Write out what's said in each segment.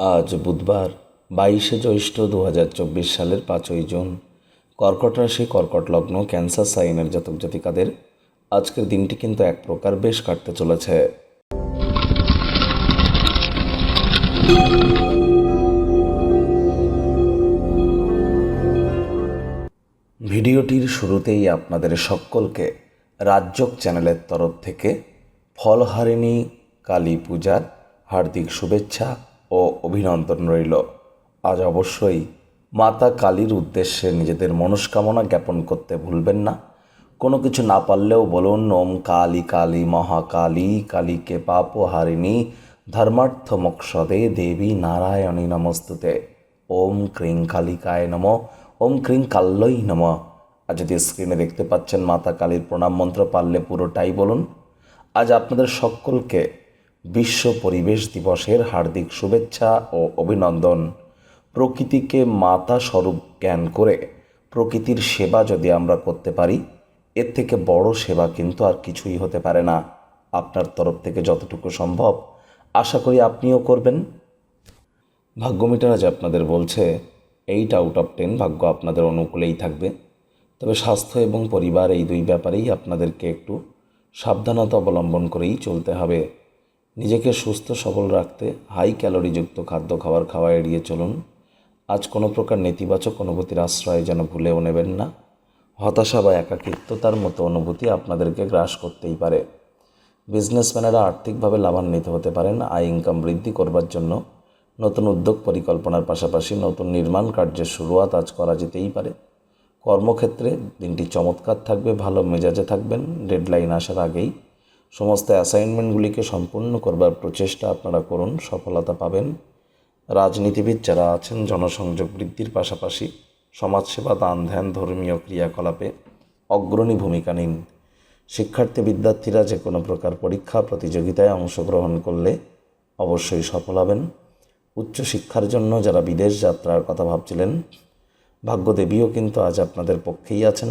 আজ বুধবার, বাইশে জ্যৈষ্ঠ দু হাজার চব্বিশ সালের পাঁচই জুন। কর্কট রাশি, কর্কট লগ্ন, ক্যান্সার সাইনের জাতক জাতিকাদের আজকের দিনটি কিন্তু এক প্রকার বেশ কাটতে চলেছে। ভিডিওটির শুরুতেই আপনাদের সকলকে রাজ্যক চ্যানেলের তরফ থেকে ফলহারিণী, কালী পূজার হার্দিক শুভেচ্ছা অভিনন্দন রইল। আজ অবশ্যই মাতা কালীর উদ্দেশ্যে নিজেদের মনস্কামনা জ্ঞাপন করতে ভুলবেন না। কোনো কিছু না পারলেও বলুন, ওম কালী কালী মহাকালী, কালীকে পাপহারিণী ধর্মার্থ মোক্ষদে দেবী নারায়ণী নমস্তুতে। ওম ক্রিং কালিকায় নম, ওম ক্রিং কাল্লই নম। আর যদি স্ক্রিনে দেখতে পাচ্ছেন মাতা কালীর প্রণাম মন্ত্র পারলে পুরোটাই বলুন। আজ আপনাদের সকলকে বিশ্ব পরিবেশ দিবসের হার্দিক শুভেচ্ছা ও অভিনন্দন। প্রকৃতিকে মাতা স্বরূপ জ্ঞান করে প্রকৃতির সেবা যদি আমরা করতে পারি, এর থেকে বড় সেবা কিন্তু আর কিছুই হতে পারে না। আপনার তরফ থেকে যতটুকু সম্ভব, আশা করি আপনিও করবেন। ভাগ্য মিটার আজ আপনাদের বলছে এইট আউট অফ টেন ভাগ্য আপনাদের অনুকূলেই থাকবে। তবে স্বাস্থ্য এবং পরিবার এই দুই ব্যাপারেই আপনাদেরকে একটু সাবধানতা অবলম্বন করেই চলতে হবে। নিজেকে সুস্থ, সবল রাখতে হাই ক্যালোরিযুক্ত খাদ্য খাবার খাওয়া এড়িয়ে চলুন। আজ কোনো প্রকার নেতিবাচক অনুভূতির আশ্রয় যেন ভুলেও নেবেন না। হতাশা বা একাকিত্বতার মতো অনুভূতি আপনাদেরকে গ্রাস করতেই পারে। বিজনেসম্যানেরা আর্থিকভাবে লাভান্বিত হতে পারেন। আয় ইনকাম বৃদ্ধি করবার জন্য নতুন উদ্যোগ পরিকল্পনার পাশাপাশি নতুন নির্মাণ কার্যের শুরুয়াত আজ করা যেতেই পারে। কর্মক্ষেত্রে দিনটি চমৎকার থাকবে, ভালো মেজাজে থাকবেন ডেডলাইন আসার আগেই সমস্ত অ্যাসাইনমেন্টগুলিকে সম্পূর্ণ করবার প্রচেষ্টা আপনারা করুন, সফলতা পাবেন। রাজনীতিবিদ যারা আছেন, জনসংযোগ বৃদ্ধির পাশাপাশি সমাজসেবা, দান ধ্যান, ধর্মীয় ক্রিয়াকলাপে অগ্রণী ভূমিকা নিন। শিক্ষার্থী, বিদ্যার্থীরা যে কোনো প্রকার পরীক্ষা, প্রতিযোগিতায় অংশগ্রহণ করলে অবশ্যই সফল হবেন। উচ্চশিক্ষার জন্য যারা বিদেশ যাত্রার কথা ভাবছিলেন, ভাগ্যদেবীও কিন্তু আজ আপনাদের পক্ষেই আছেন।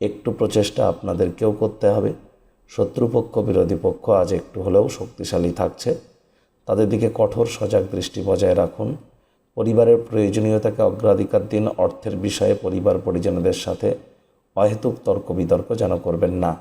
একটু প্রচেষ্টা আপনাদেরকেও করতে হবে। শত্রুপক্ষ, বিরোধী পক্ষ আজ একটু হলেও শক্তিশালী থাকছে। তাদের দিকে কঠোর সজাগ দৃষ্টি বজায় রাখুন। পরিবারের প্রয়োজনীয়তাকে অগ্রাধিকার দিন, অর্থের বিষয়ে পরিবার পরিজনদের সাথে অহেতুক তর্ক বিতর্ক যেন করবেন না।